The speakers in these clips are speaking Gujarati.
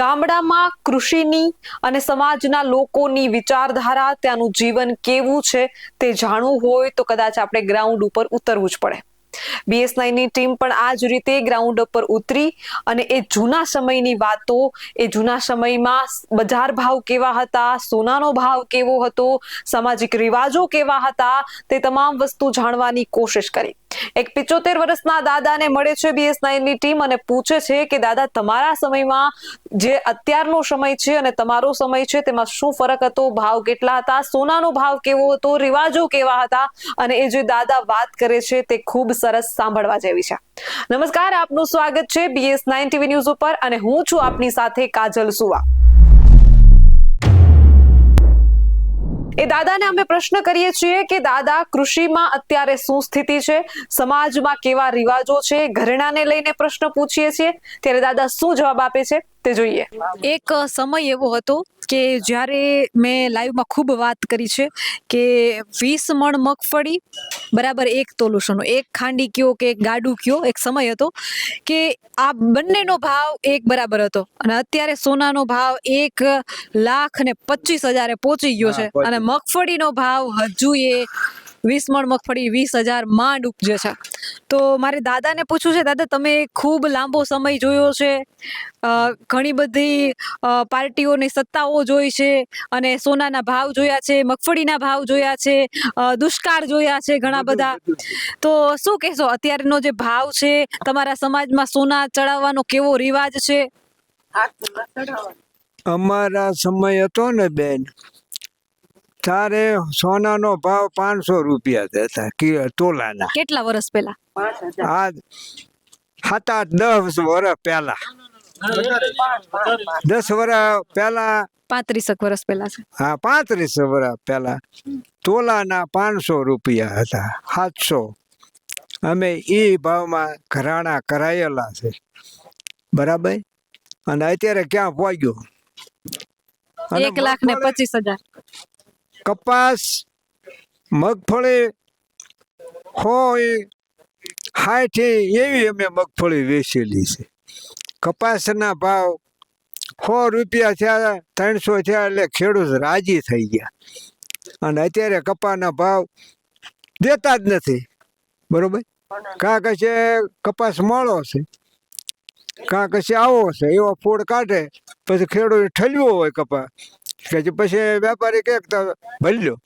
ગામડામાં કૃષિની અને સમાજના લોકોની વિચારધારા, ત્યાંનું જીવન કેવું છે તે જાણવું હોય તો કદાચ આપણે ગ્રાઉન્ડ ઉપર ઉતરવું જ પડે. બીએસઆઈની ટીમ પણ આ જ રીતે ગ્રાઉન્ડ ઉપર ઉતરી અને એ જૂના સમયની વાતો, એ જૂના સમયમાં બજાર ભાવ કેવા હતા, સોનાનો ભાવ કેવો હતો, સામાજિક રિવાજો કેવા હતા, તે તમામ વસ્તુ જાણવાની કોશિશ કરી. એક પિચોતેર વર્ષના દાદાને મળે છે બીએસની ટીમ અને પૂછે છે કે, દાદા, તમારા સમયમાં જે અત્યારનો સમય છે અને તમારો સમય છે, તેમાં શું ફરક હતો? ભાવ કેટલા હતા? સોનાનો ભાવ કેવો હતો? રિવાજો કેવા હતા? અને એ જે દાદા વાત કરે છે તે ખૂબ સરસ સાંભળવા જેવી છે. નમસ્કાર, આપનું સ્વાગત છે બીએસ નાઇન ટીવી ન્યૂઝ ઉપર અને હું છું આપની સાથે કાજલ સુવા. એ દાદાને અમે પ્રશ્ન કરીએ છીએ કે દાદા, કૃષિમાં અત્યારે શું સ્થિતિ છે? સમાજમાં કેવા રિવાજો છે? ઘરેણાને લઈને પ્રશ્ન પૂછીએ છીએ. ત્યારે દાદા શું જવાબ આપે છે? તે જોઈએ. એક સમય એવો હતો કે જ્યારે મેં લાઈવમાં ખૂબ વાત કરી છે કે વીસ મણ મગફળી બરાબર એક તોલું સોનું એક ખાંડી કયો કે એક ગાડું કયો એક સમય હતો કે આ બંનેનો ભાવ એક બરાબર હતો. અને અત્યારે સોનાનો ભાવ એક લાખ ને પચીસ હજારે પહોંચી ગયો છે. અને મગફળીનો ભાવ હજુ એ વીસ મણ મગફળી વીસ હજાર માંડ ઉપજે છે. તો મારે દાદાને પૂછવું છે દાદા તમે ખૂબ લાંબો સમય જોયો છે? ઘણી બધી પાર્ટીઓની સત્તાઓ જોઈ છે અને સોનાના ભાવ જોયા છે મગફળીના ભાવ જોયા છે અ, દુષ્કાળ જોયા છે ઘણા બધા. તો શું કહેશો અત્યારનો જે ભાવ છે તમારા સમાજમાં સોના ચડાવવાનો કેવો રિવાજ છે? અમારા સમય હતો ને બેન તારે સોનાનો ભાવ પાંચસો રૂપિયા હતા તોલાના. કેટલા વર્ષ પહેલા? આ સાત આઠ દસ વર્ષ પહેલા. દસ વર્ષ પહેલા. પાંત્રીસક વર્ષ પહેલા હા પાંત્રીસ વર્ષ પહેલા. તોલાના પાંચસો રૂપિયા હતા સાતસો. અમે એ ભાવમાં ઘરાણા કરાયેલા છે. બરાબર? અને અત્યારે ક્યાં પહોંચ્યો? એક લાખ ને પચીસ હજાર. કપાસ, મગફળી હોય હાઠી એવી અમે મગફળી વેચેલી છે. કપાસના ભાવ સો રૂપિયા થયા, ત્રણસો થયા એટલે ખેડૂત રાજી થઈ ગયા. અને અત્યારે કપાના ભાવ દેતા જ નથી. બરોબર? કાં કશે કપાસ મોળો છે. કાં કશે આવો છે. એવો ફૂડ કાઢે, પછી ખેડૂત ઠલવો હોય કપાસ કે પછી વેપારી કે ભલ્યો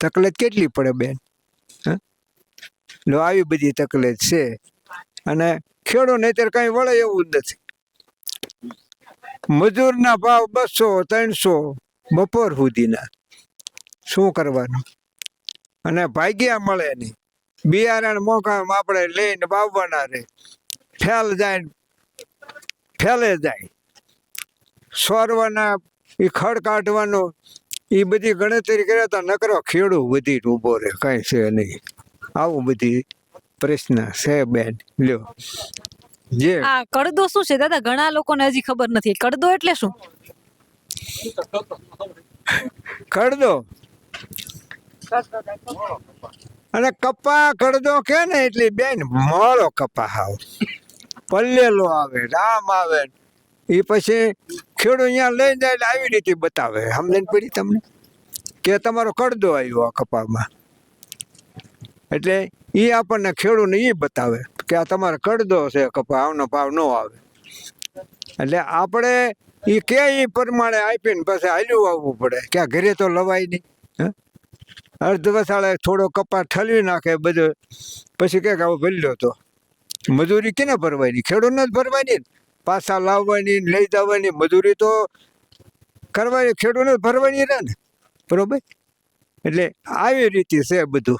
તકલીફ કેટલી પડે બેન? લો, આવી બધી તકલીફ છે. અને ખેડૂત અત્યારે કાંઈ વળે એવું જ નથી. મજૂરના ભાવ બસો, ત્રણસો બપોર સુધીના. શું કરવાનું? અને ભાગ્યા મળે નહીં. બિયારણ મોકા આપણે લઈને વાવવાના રે. ફેલ જાય ફેલે જાય. સોરવાના એ ખડ કાઢવાનો એ બધી ગણતરી કરે તો નકરો ખેડૂ બધી ઊભો રહે કાંઈ છે નહીં. આવું બધી પ્રશ્ન છે બેન લ્યો. જે આ કડદો શું છે દાદા? ઘણા લોકોને હજી ખબર નથી. કડદો એટલે શું? કડદો? અને કપા કડદો કે ને એટલે બેન મોળો કપા હાવ. પલ્લેલો આવે રામ આવે. એ પછી ખેડૂત અહીંયા લઈ જાય આવી રીતે બતાવે. સમજણ પડી તમને? કે તમારો કડદો આવ્યો આ કપામાં. એટલે એ આપણને ખેડૂતને એ બતાવે કે આ તમારો કડદો છે કપા આવનો ભાવ ન આવે. એટલે આપણે એ કે એ પ્રમાણે આપીને પછી હાલ્યું આવવું પડે. કે આ ઘરે તો લવાય નહીં, હ? વસાળે થોડો કપા ઠલવી નાખે બધો. પછી કે આવો ભલ્યો તો. મજૂરી કેને ભરવાની? ખેડૂતને જ ભરવાની. પાછા લાવવાની લઈ જવાની મજૂરી તો કરવાની ખેડૂતને ભરવાની રહે ને. બરોબર? એટલે આવી રીતે છે બધું.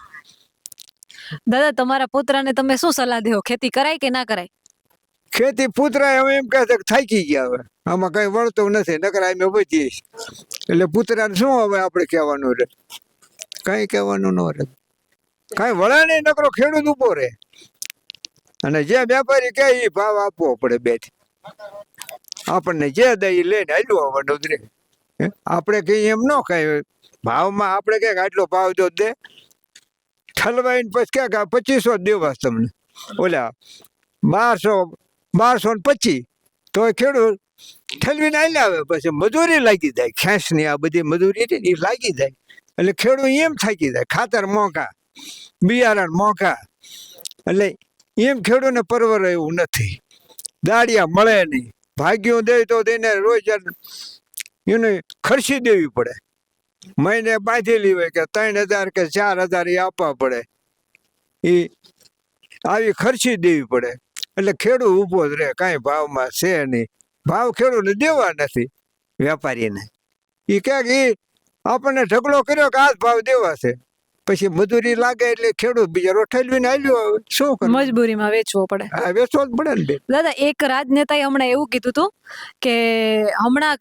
દાદા તમારા પુત્રને તમે શું સલાહ દેવો ખેતી કરાય કે ના કરાય? ખેતી પુત્રા હવે એમ કહે છે કે થાકી ગયા હવે. આમાં કઈ વળતું નથી નકર અમે વધીએ એટલે પુતરાને શું હવે આપણે કહેવાનું રે કઈ કહેવાનું ન રહે. કઈ વળે નહીં નકરો ખેડૂત ઊભો રહે. અને જે વેપારી કહે એ ભાવ આપવો પડે બે આપણને જે દે એ લઈને હાલ્યું જ આપણે કઈ એમ ન કઈ ભાવમાં આપણે કે આટલો ભાવ જો દે ઠલવાઈને પછી કે પચીસો દેવા તમને. ઓલા, બારસો બારસો ને પચીસ તો ખેડૂત ઠલવીને આવી આવે, પછી મજૂરી લાગી જાય. ખેંચની આ બધી મજૂરી છે એ લાગી જાય. એટલે ખેડૂત એમ થાકી જાય. ખાતર મોંઘા, બિયારણ મોંઘા. એટલે એમ ખેડૂતને પરવર એવું નથી. દાળિયા મળે નહીં. ભાગ્યું દે તો તેને રોજ એને ખર્ચી દેવી પડે. મહિને બાંધેલી હોય કે ત્રણ હજાર કે ચાર હજાર એ આપવા પડે. એ આવી ખર્ચી દેવી પડે. એટલે ખેડૂત ઊભો જ રહે, કાંઈ ભાવમાં છે નહીં. ભાવ ખેડૂતને દેવા નથી વેપારીને. એ ક્યાંક એ આપણને ઢગલો કર્યો કે આ જ ભાવ દેવા છે. પછી મજૂરી લાગે એટલે ખેડૂત બિચારો ઠેલવીને આવ્યો શું કરે મજબૂરીમાં વેચવો પડે. વેચવો જ પડે ને બેન. દાદા એક રાજનેતાએ હમણાં એવું કીધું હતું કે હમણાં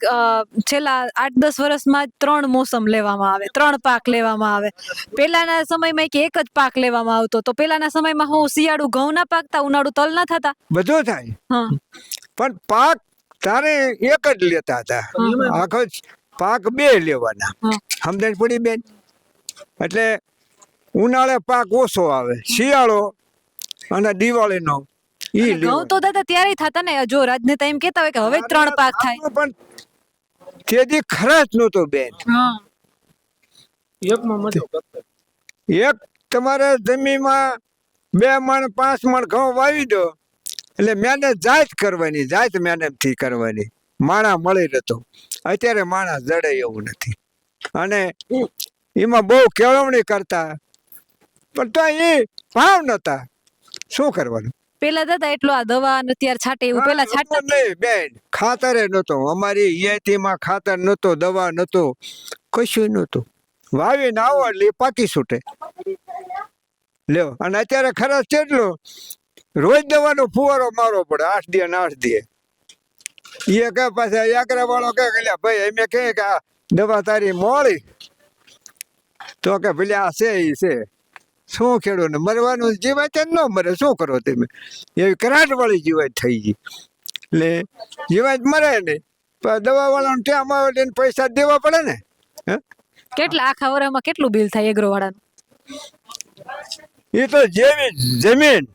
છેલ્લા આઠ દસ વર્ષમાં ત્રણ મોસમ લેવામાં આવે ત્રણ પાક લેવામાં આવે. પહેલાના સમયમાં કે એક જ પાક લેવામાં આવતો તો પહેલાના સમયમાં હું શિયાળુ ઘઉં ના પાકતા ઉનાળુ તલ ના થતા. બધું થાય. પણ પાક તારે એક જ લેતા હતા. આખો જ પાક બે લેવાના. સમજણ પડી બેન? એટલે ઉનાળે પાક ઓછો આવે શિયાળો અને દિવાળીનો ઈ ઘઉં તો દાદા ત્યારે થતા ને જો રાજનેતા એમ કેતા હોય કે હવે ત્રણ પાક થાય. પણ તેથી નું તો બેન. એક તમારે જમીનમાં બે મણ પાંચ મણ ઘઉં વાવી દો એટલે મેને જાત કરવાની જાત મહેનતથી કરવાની. માણા મળી રહેતો. અત્યારે માણસ જડે એવું નથી. અને એમાં બહુ કેળવણી કરતા. પણ તો એ ભાવ નતા શું કરવાનું? પેલા દાદા એટલો આ દવા ને અત્યારે છાટે એવું પેલા છાટે નહીં બેન. ખાતરે નતો અમારી ઈયાતીમાં ખાતર નતો દવા નતો કશું નતું વાવી ના આવો એટલે પાકી છૂટે. લ્યો અને અત્યારે ખરાબ કેટલો રોજ દવાનો ફુવારો મારવો પડે આઠ દે ને આઠ દે એ કે પાછા યાકરા વાળો કે ભાઈ એમ કે આ દવા તારી મોળી. તો કે ભલે આ છે એ છે. શું ખેડો ને મરવાનું જીવાય તેમ ન મરે શું કરો તમે? એવી કરાટવાળી જીવાય થઈ ગઈ. એટલે જીવાય મરે નહીં પણ દવાવાળાને ત્યાં આવે એને પૈસા દેવા પડે ને? હે? કેટલા આખા વરામાં કેટલું બિલ થાય એગ્રો વાળાનું એ તો જેવી જમીન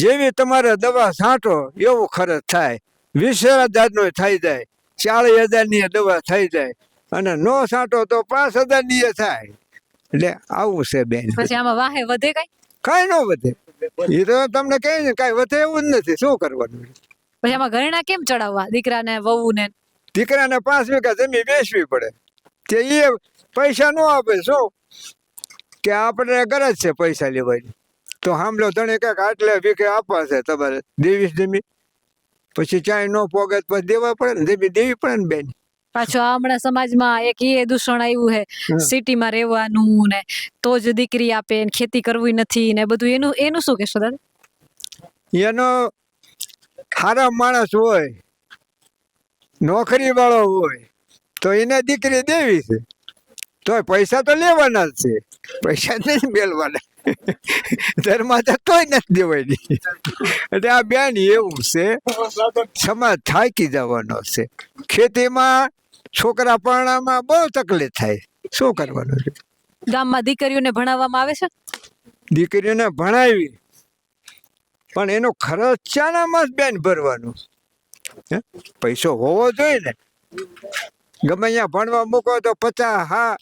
જેવી તમારે દવા છાંટો એવું ખર્ચ થાય. વીસ હજાર નો થઈ જાય ચાલીસ હજારની દવા થઈ જાય. અને નો છાંટો તો પાંચ હજારની એ થાય. એટલે આવું છે બેન. પછી આમાં વાહે વધે કઈ? કઈ ન વધે. એ તો તમને કહે ને કઈ વધે એવું જ નથી. શું કરવાનું? પછી આમાં ઘરેણા કેમ ચડાવવા? દીકરાને વહુ ને દીકરાને પાંચ વીઘા જમીન વેચવી પડે. તે એ પૈસા નો આપે. શું? કે આપણે ગરજ છે પૈસા લેવાની. તો હામલો ધણે કાંઈક આટલે વીઘે આપવા છે તમારે દેવીસ જમીન. પછી ચાય નો પોગે પછી દેવા પડે ને જમીન દેવી પડે ને બેન. પાછો આ હમણાં સમાજમાં એક એ દૂષણ આવ્યું છે. સિટીમાં રહેવાનું ને તો જ દીકરી આપે ને ખેતી કરવી નથી ને બધું. એનું એનું શું કહેશો દાદા? એનો ખારા માણસ હોય નોકરી વાળો હોય તો એને દીકરી દેવી છે. તોય પૈસા તો લેવાના જ છે. પૈસા નહીં મેળવાના. ઘરમાં તો તોય નથી દેવાની એટલે આ બેન એવું છે સમાજ થાકી જવાનો છે. ખેતીમાં છોકરા પરણામાં બહુ તકલીફ થાય. શું કરવાનું છે? ગામમાં દીકરીઓને ભણાવવામાં આવે છે? દીકરીઓને ભણાવી. પણ એનો ખર્ચ ચાનામાં જ બેન ભરવાનો. પૈસો હોવો જોઈએ ને. ગમે અહીંયા ભણવા મૂકો તો પચાસ હા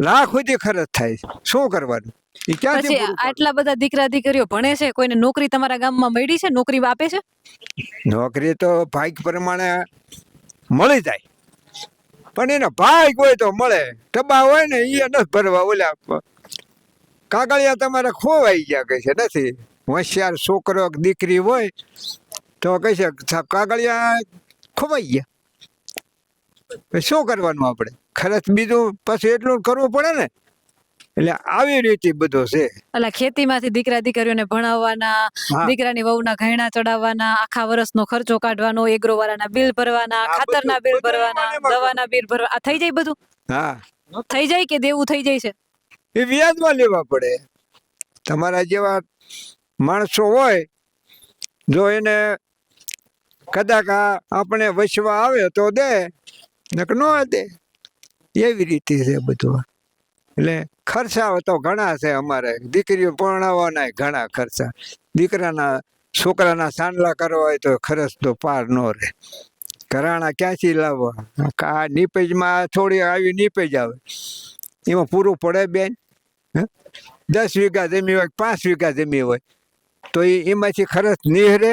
લાખ સુધી ખર્ચ થાય. શું કરવાનું? પછી આટલા બધા દીકરા દીકરીઓ ભણે છે? કોઈને નોકરી તમારા ગામમાં મળી છે? નોકરી આપે છે? નોકરી તો ભાગ પ્રમાણે મળી જાય. પણ એનો ભાઈ હોય તો મળે. ટબા હોય ને એ નથી ભરવા ઓલા કાગળિયા તમારે ખોવાઈ ગયા કહે છે, નથી? હોશિયાર છોકરો, દીકરી હોય, તો કહે છે કાગળિયા ખોવાઈ ગયા. શું કરવાનું આપણે? ખર્ચ બીજું પછી એટલું કરવું પડે ને? એટલે આવી રીતે બધું છે. એટલે ખેતીમાંથી દીકરા દીકરીઓને ભણાવવાના. દીકરાની વહુના ઘરેણા ચડાવવાના આખા વર્ષનો ખર્ચો કાઢવાનો એગ્રો વાળાના બિલ ભરવાના ખાતરના બિલ ભરવાના દવાના બિલ ભરવા આ થઈ જાય બધું? હા. થઈ જાય કે દેવું થઈ જાય છે? એ વ્યાજમાં લેવા પડે. તમારા જેવા માણસો હોય જો એને કદાચ આપણે વસવા આવે તો દે નક ન દે. એવી રીતે છે બધું. એટલે ખર્ચા તો ઘણા છે અમારે. દીકરીઓ પરણાવવાના ઘણા ખર્ચા. દીકરાના, છોકરાના સાંડલા કરવા હોય તો ખર્ચ તો પાર ન રહે. ઘરાણા ક્યાંથી લાવવા? કા નીપેજમાં થોડી આવી નીપેજ આવે. એમાં પૂરું પડે બેન? દસ વીઘા જમી હોય પાંચ વીઘા જમી હોય? તો એ એમાંથી ખર્ચ નિહરે?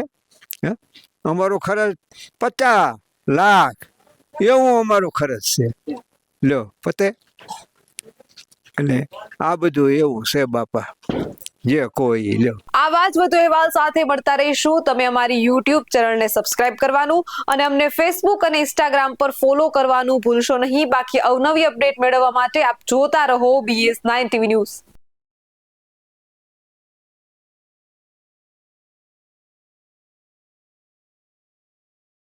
અમારો ખર્ચ પચાસ લાખ. એવું અમારો ખર્ચ છે. લ્યો, પતે? એટલે આ બધું એવું છે બાપા. જે કોઈ લો આવા જ વધુ અહેવાલ સાથે મળતા રહીશું. તમે અમારી યુટ્યુબ ચેનલને સબસ્ક્રાઇબ કરવાનું અને અમને ફેસબુક અને ઇન્સ્ટાગ્રામ પર ફોલો કરવાનું ભૂલશો નહીં. બાકી અવનવી અપડેટ મેળવવા માટે આપ જોતા રહો બીએસ નાઇન ટીવી ન્યૂઝ